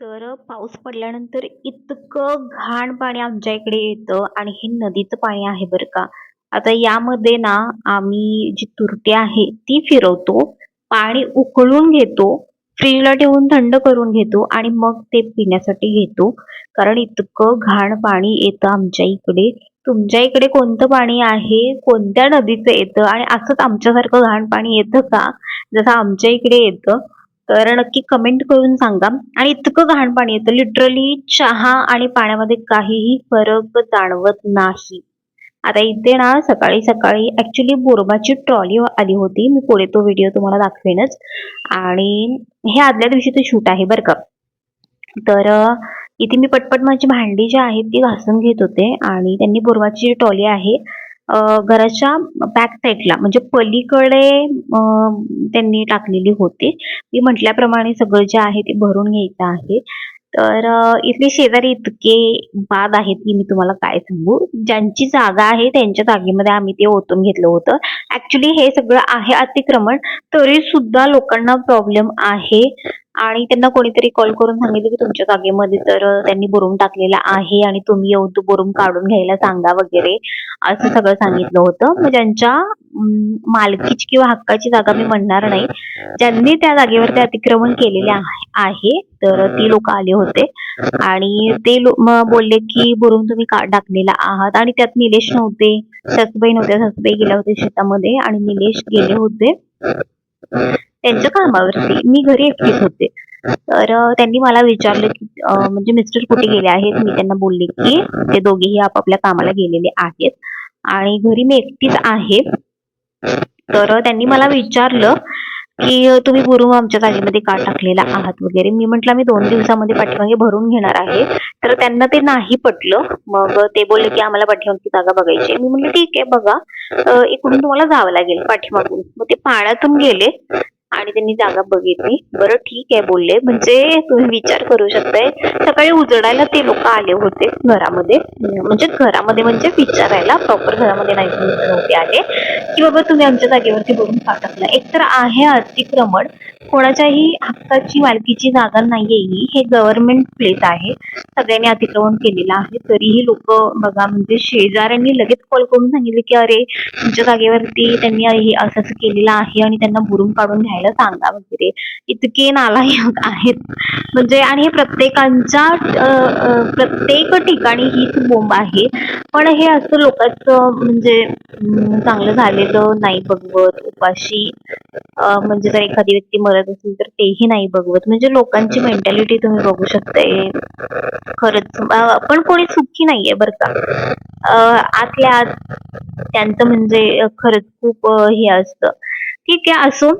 तर पाऊस पडल्यानंतर इतकं घाण पाणी आमच्या इकडे येतं आणि हे नदीचं पाणी आहे बरं का. आता यामध्ये ना आम्ही जी तुरटी आहे ती फिरवतो पाणी उकळून घेतो फ्रीजला ठेवून थंड करून घेतो आणि मग ते पिण्यासाठी घेतो. कारण इतकं घाण पाणी येतं आमच्या इकडे. तुमच्या इकडे कोणतं पाणी आहे? कोणत्या नदीचं येतं? आणि असंच आमच्यासारखं घाण पाणी येतं का? जसं आमच्या इकडे येतं. तर नक्की कमेंट करून सांगा. आणि इतकं घाण पाणी येतं लिटरली चहा आणि पाण्यामध्ये काहीही फरक जाणवत नाही. आता इथे ना सकाळी सकाळी ऍक्च्युली बोरबाची ट्रॉली आली होती. मी पुढे तो व्हिडिओ तुम्हाला दाखवेनच. आणि हे आदल्या दिवशी ते शूट आहे बरं का. तर इथे मी पटपट माझी भांडी जी आहेत ती घासून घेत होते. आणि त्यांनी बोरबाची जी ट्रॉली आहे घराच्या बॅक साईडला म्हणजे पलीकडे त्यांनी टाकलेली होती. मी म्हटल्याप्रमाणे सगळं जे आहे ते भरून घ्यायचं आहे. तर इथले शेजारी इतके बाद आहेत की मी तुम्हाला काय सांगू? ज्यांची जागा आहे त्यांच्या जागेमध्ये आम्ही ते ओतून घेतलं होतं. ऍक्च्युली हे सगळं आहे अतिक्रमण. तरी सुद्धा लोकांना प्रॉब्लेम आहे. आणि त्यांना कोणीतरी कॉल करून सांगितलं की तुमच्या जागेमध्ये तर त्यांनी बुरून टाकलेला आहे आणि तुम्ही येऊन तो बुरून काढून घ्यायला सांगा वगैरे असं सगळं सांगितलं होतं. मग ज्यांच्या मालकीची किंवा हक्काची जागा मी म्हणणार नाही ज्यांनी त्या जागेवर ते अतिक्रमण केलेले आहे तर ती लोक आले होते. आणि ते बोलले की बुरून तुम्ही का टाकलेला आहात? आणि त्यात निलेश नव्हते. सासूबाई नव्हत्या. सासूबाई गेल्या होत्या शेतामध्ये आणि निलेश गेले होते. त्यांच्या कामावरती मी घरी एकटीच होते. तर त्यांनी मला विचारलं की म्हणजे मिस्टर कुठे गेले आहेत? मी त्यांना बोलले की ते दोघेही आपापल्या कामाला गेलेले आहेत. आणि घरी मी एकटीच आहे. तर त्यांनी मला विचारलं की तुम्ही गुरु आमच्या गाडीमध्ये का टाकलेला आहात वगैरे? मी म्हटलं मी दोन दिवसामध्ये पाठीमागे भरून घेणार आहे. तर त्यांना ते नाही पटलं. मग ते बोलले की आम्हाला पाठीमागची जागा बघायची मी म्हटलं ठीक आहे बघा. इकडून तुम्हाला जावं लागेल पाठीमागून. मग ते पाण्यातून गेले. आणि त्यांनी जागा बघितली. बरं ठीक आहे बोलले. म्हणजे तुम्ही विचार करू शकताय. सकाळी उजडायला ते लोक आले होते घरामध्ये. म्हणजे घरामध्ये म्हणजे विचारायला प्रॉपर घरामध्ये नाही नव्हते आले. की बाबा तुम्ही आमच्या जागेवरती बघून का टाकला एकतर आहे अतिक्रमण कोणाच्याही हक्काची मालकीची जागा नाहीये ही. हे गव्हर्नमेंट प्लेस आहे. सगळ्यांनी अतिक्रमण केलेलं आहे. तरीही लोक बघा म्हणजे शेजाऱ्यांनी लगेच कॉल करून सांगितले की अरे तुमच्या जागेवरती त्यांनी हे असं असं केलेलं आहे आणि त्यांना बुरून काढून घ्यायला सांगा वगैरे. इतके नालायक आहेत. म्हणजे आणि हे प्रत्येकांच्या प्रत्येक ठिकाणी हीच बोंब आहे. पण हे असं लोकांचं म्हणजे चांगलं झालेलं नाही बघवत. उपाशी म्हणजे जर एखादी व्यक्ती मरत असेल तर तेही नाही बघवत. म्हणजे लोकांची मेंटॅलिटी तुम्ही बघू शकताय. खरंच पण कोणी सुखी नाहीये बरं का. आतल्या आत त्यांचं म्हणजे खरंच खूप हे असतं. ठीक आहे असो.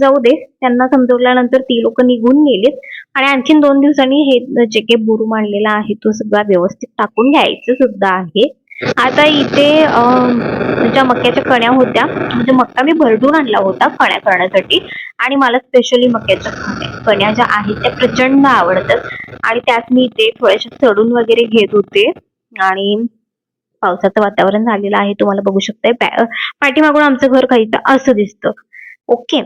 जाऊ दे. त्यांना समजवल्यानंतर ती लोक निघून गेलीत. आणि आणखीन दोन दिवसांनी हे जे काही बुरू मांडलेला आहे तो सगळा व्यवस्थित टाकून घ्यायचं सुद्धा आहे. आता इथे ज्या मक्याच्या कण्या होत्या म्हणजे मक्का मी भरडून आणला होता कण्या करण्यासाठी. आणि मला स्पेशली मक्याच्या कण्या ज्या आहेत त्या प्रचंड आवडतात. आणि त्यात मी इथे थोड्याशा चढून वगैरे घेत होते. आणि पावसाचं वातावरण झालेलं आहे तुम्हाला बघू शकताय. पाठीमागून आमचं घर काहीच असं दिसतं. ओके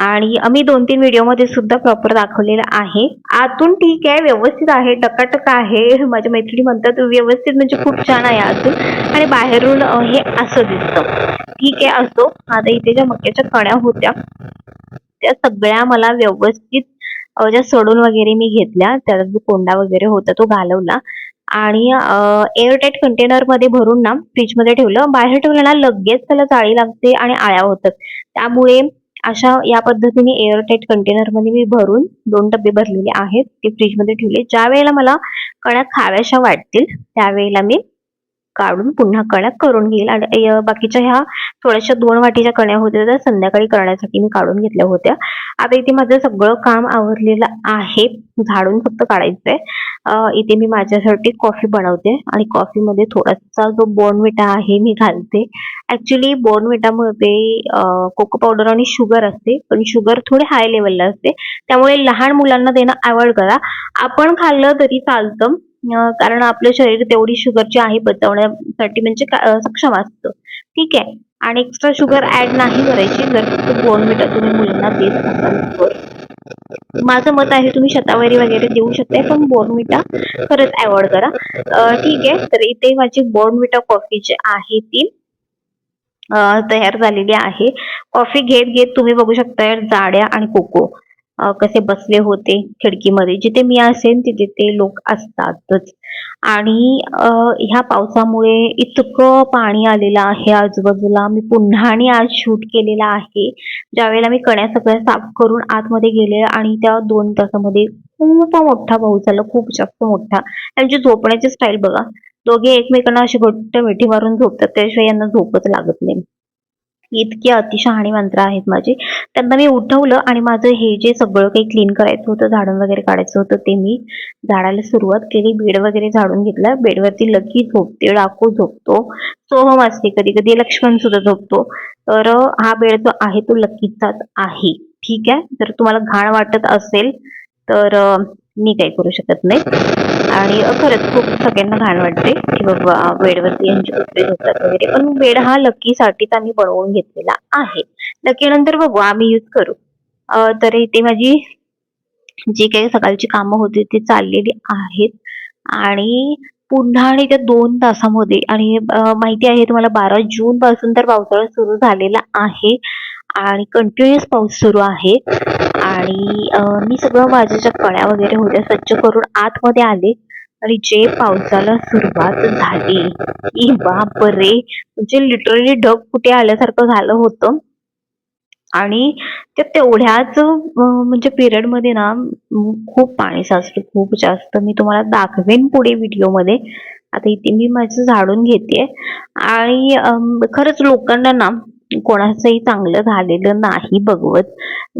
आणि आम्ही दोन तीन व्हिडिओमध्ये सुद्धा प्रॉपर दाखवलेलं आहे. आतून ठीक आहे व्यवस्थित आहे टकाटक आहे. माझ्या मैत्रिणी म्हणतात व्यवस्थित म्हणजे खूप छान आहे आतून. आणि बाहेरून हे असं दिसतं. ठीक आहे असो. आता इथे ज्या मक्याच्या कण्या होत्या त्या सगळ्या मला व्यवस्थित ज्या सोडून वगैरे मी घेतल्या त्याचा जो कोंडा वगैरे होता तो घालवला. आणि एअरटाईट कंटेनरमध्ये भरून ना फ्रीजमध्ये ठेवलं. बाहेर ठेवलं ना लगेच त्याला जाळी लागते आणि आळ्या होतात. त्यामुळे अशा या पद्धतीने एअरटाईट कंटेनरमध्ये मी भरून दोन डबे भरलेले आहेत ते फ्रीजमध्ये ठेवले. ज्या वेळेला मला कण्या खाव्याशा वाटतील त्यावेळेला मी काढून पुन्हा कण्या करून घेईल. आणि बाकीच्या ह्या थोड्याशा दोन वाटीच्या कण्या होत्या त्या संध्याकाळी करण्यासाठी मी काढून घेतल्या होत्या. आता इथे माझं सगळं काम आवरलेलं आहे. झाडून फक्त काढायचंय. इथे मी माझ्यासाठी कॉफी बनवते. आणि कॉफीमध्ये थोडासा जो बॉर्नविटा आहे मी घालते. ऍक्च्युली बोर्नविटामध्ये कोको पावडर आणि शुगर असते पण शुगर थोडे हाय लेवलला असते. त्यामुळे लहान मुलांना देणं अवॉइड करा. आपण खाल्लं तरी चालतं कारण आपलं शरीर तेवढी शुगरची आहे पचवण्यासाठी म्हणजे का- सक्षम असतं. ठीक आहे. आणि एक्स्ट्रा शुगर ऍड नाही करायची जर बोर्नविटा तुम्ही मुलांना देत असाल तर. माझं मत आहे तुम्ही शतावरी वगैरे देऊ शकता पण बॉर्नविटा खरंच अवॉइड करा. ठीक आहे. तर इथे माझी बॉर्नविटा कॉफी जी आहे ती तयार झालेली आहे. कॉफी घेत घेत तुम्ही बघू शकता जाड्या आणि कोको. कसे बसले होते खिडकीमध्ये. जिथे मी असेन तिथे ते लोक असतातच. आणि ह्या पावसामुळे इतकं पाणी आलेलं आहे आजूबाजूला. मी पुन्हा आणि आज शूट केलेला आहे. ज्यावेळेला मी कण्या सगळ्या साफ करून आतमध्ये गेले आणि त्या दोन तासामध्ये खूप मोठा पाऊस झाला. खूप जास्त मोठा. त्यांची झोपण्याची स्टाईल बघा. दोघे एकमेकांना अशी घट्ट मिठी मारून झोपतात त्याशिवाय यांना झोपच लागत नाही. इतकी अतिशहाणी मंत्र आहेत माझी. त्यांना मी उठवलं आणि माझं हे जे सगळं काही क्लीन करायचं होतं झाडून वगैरे काढायचं होतं ते मी झाडायला सुरुवात केली. बेड वगैरे झाडून घेतला. बेडवरती लकी झोपते डाकू झोपतो. सोहम असते कधी कधी लक्ष्मण सुद्धा झोपतो. तर हा बेड जो आहे तो लकीचाच आहे. ठीक आहे? जर तुम्हाला घाण वाटत असेल तर मी काही करू शकत नाही. आणि खरंच खूप सगळ्यांना घाण वाटते की बाबा बेडवरती कुत्रे वगैरे. पण वेड हा लकीसाठीच आम्ही बनवून घेतलेला आहे. लकी नंतर बघू आम्ही यूज करू. तर इथे माझी जी काही सकाळची कामं होती ती चाललेली आहेत. आणि पुन्हा आणि त्या दोन तासामध्ये आणि माहिती आहे तुम्हाला बारा जून पासून तर पावसाळा सुरू झालेला आहे. आणि कंटिन्युअस पाऊस सुरू आहे. आणि मी सगळं माझ्या ज्या कळ्या वगैरे होत्या स्वच्छ करून आतमध्ये आले. आणि जे पावसाला सुरुवात झाली ई बाप रे म्हणजे लिटरली ढग कुठे आल्यासारखं झालं होतं. आणि त्या तेवढ्याच म्हणजे पिरियडमध्ये ना खूप पाणी साचलं खूप जास्त. मी तुम्हाला दाखवेन पुढे व्हिडिओमध्ये आता इथे मी माझं झाडून घेते. आणि खरंच लोकांना ना कोणाचंही चांगलं झालेलं नाही बघवत.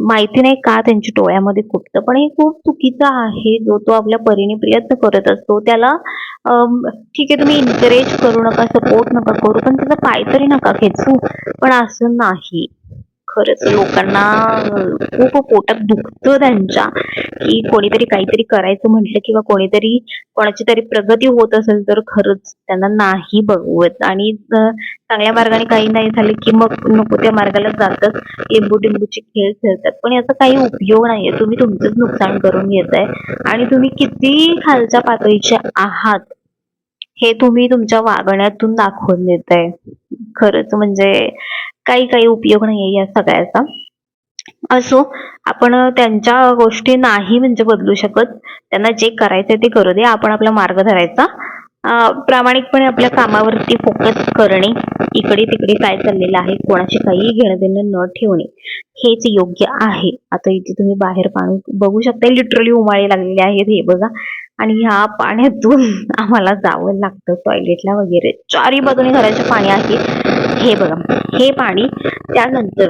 माहिती नाही का त्यांच्या डोळ्यामध्ये खुपतं पण हे खूप चुकीचं आहे. जो तो आपल्या परीने प्रयत्न करत असतो त्याला ठीक आहे तुम्ही इन्करेज करू नका सपोर्ट नका करू पण त्याचा पाय तरी नका खेचू. पण असं नाही. खरंच लोकांना खूप पोटात दुखतं त्यांच्या की कोणीतरी काहीतरी करायचं म्हटलं किंवा कोणीतरी कोणाची तरी प्रगती होत असेल तर खरंच त्यांना नाही बघवत. आणि चांगल्या मार्गाने काही नाही झालं की मग नको त्या मार्गाला जातच लिंबू टिंबूचे खेळ खेळतात. पण याचा काही उपयोग नाहीये. तुम्ही तुमचंच नुकसान करून घेताय. आणि तुम्ही किती खालच्या पातळीचे आहात हे तुम्ही तुमच्या वागण्यातून दाखवून देताय. खरंच म्हणजे काही काही उपयोग नाहीये या सगळ्याचा. असो आपण त्यांच्या गोष्टी नाही म्हणजे बदलू शकत. त्यांना जे करायचंय ते करू दे. आपण आपला मार्ग धरायचा. प्रामाणिकपणे आपल्या कामावरती फोकस करणे. इकडे तिकडे काय चाललेलं आहे कोणाशी काही घेणं देणं न ठेवणे. हेच योग्य आहे. आता इथे तुम्ही बाहेर पाणी बघू शकता लिटरली उमाळे लागलेले आहेत हे बघा. आणि ह्या पाण्यातून आम्हाला जावं लागतं. टॉयलेटला वगैरे. चारी बाजूने घराचे पाणी आहे. हे बघा हे पाणी त्यानंतर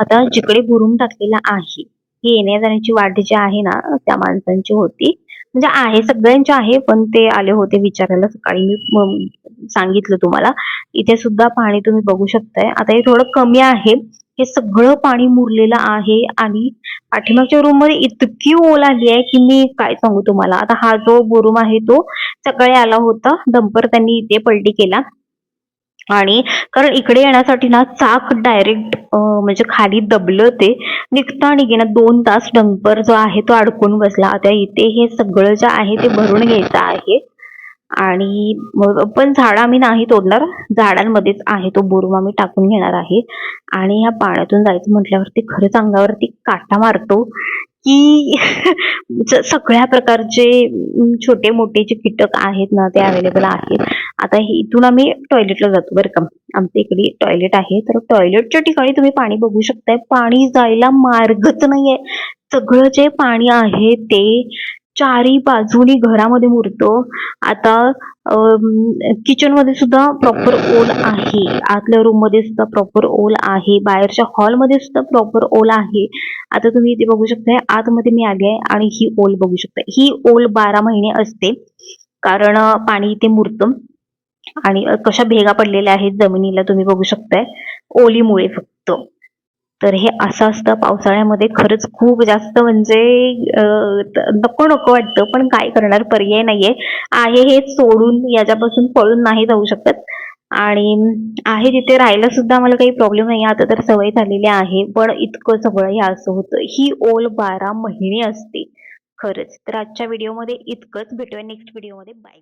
आता जिकडे बुरून टाकलेला आहे ही येण्या जाण्याची वाट जी आहे ना त्या माणसांची होती. म्हणजे आहे सगळ्यांची आहे पण ते आले होते विचारायला सकाळी. मी सांगितलं तुम्हाला इथे सुद्धा पाणी तुम्ही बघू शकताय. आता हे थोडं कमी आहे. हे सगळं पाणी मुरलेलं आहे आणि पाठीमागच्या रूममध्ये इतकी ओल आली आहे की मी काय सांगू तुम्हाला. आता हा जो बुरुम आहे तो सकाळी आला होता. डंपर त्यांनी इथे पलटी केला. आणि कारण इकडे येण्यासाठी ना चाक डायरेक्ट म्हणजे खाली दबलं ते. निघता निघेना दोन तास डंपर जो आहे तो अडकून बसला. आता इथे हे सगळं जे आहे ते भरून घ्यायचं आहे. आणि पण झाड आम्ही नाही तोडणार. झाडांमध्येच आहे तो बुरुम आम्ही टाकून घेणार आहे. आणि ह्या पाण्यातून जायचं म्हटल्यावरती खरंच अंगावरती काटा मारतो. की सगळ्या प्रकारचे छोटे मोठे जे कीटक आहेत ना ते अवेलेबल आहेत. आता इथून आम्ही टॉयलेटला जातो बरं का. आमच्या इकडे टॉयलेट आहे तर टॉयलेटच्या ठिकाणी तुम्ही पाणी बघू शकताय. पाणी जायला मार्गच नाहीये. सगळं जे पाणी आहे ते चारी बाजूनी घरामध्ये मुरतो. आता किचनमध्ये सुद्धा प्रॉपर ओल आहे. आतल्या रूममध्ये सुद्धा प्रॉपर ओल आहे. बाहेरच्या हॉलमध्ये सुद्धा प्रॉपर ओल आहे. आता तुम्ही इथे बघू शकताय आतमध्ये मी आली आहे आणि ही ओल बघू शकताय. ही ओल बारा महिने असते कारण पाणी इथे मुरतं आणि कशा भेगा पडलेल्या आहेत जमिनीला तुम्ही बघू शकताय. ओलीमुळे फक्त. तर हे असं असतं. पावसाळ्यामध्ये खरंच खूप जास्त म्हणजे नको नको वाटतं. पण काय करणार? पर्याय नाहीये. आहे हे सोडून याच्यापासून पळून नाही जाऊ शकत. आणि आहे तिथे राहायला सुद्धा मला काही प्रॉब्लेम नाही आता तर सवय झालेली आहे. पण इतकं सगळं हे असं होतं. ही ओल बारा महिने असते. खरंच. तर आजच्या व्हिडिओमध्ये इतकंच. भेटूया नेक्स्ट व्हिडिओमध्ये बाय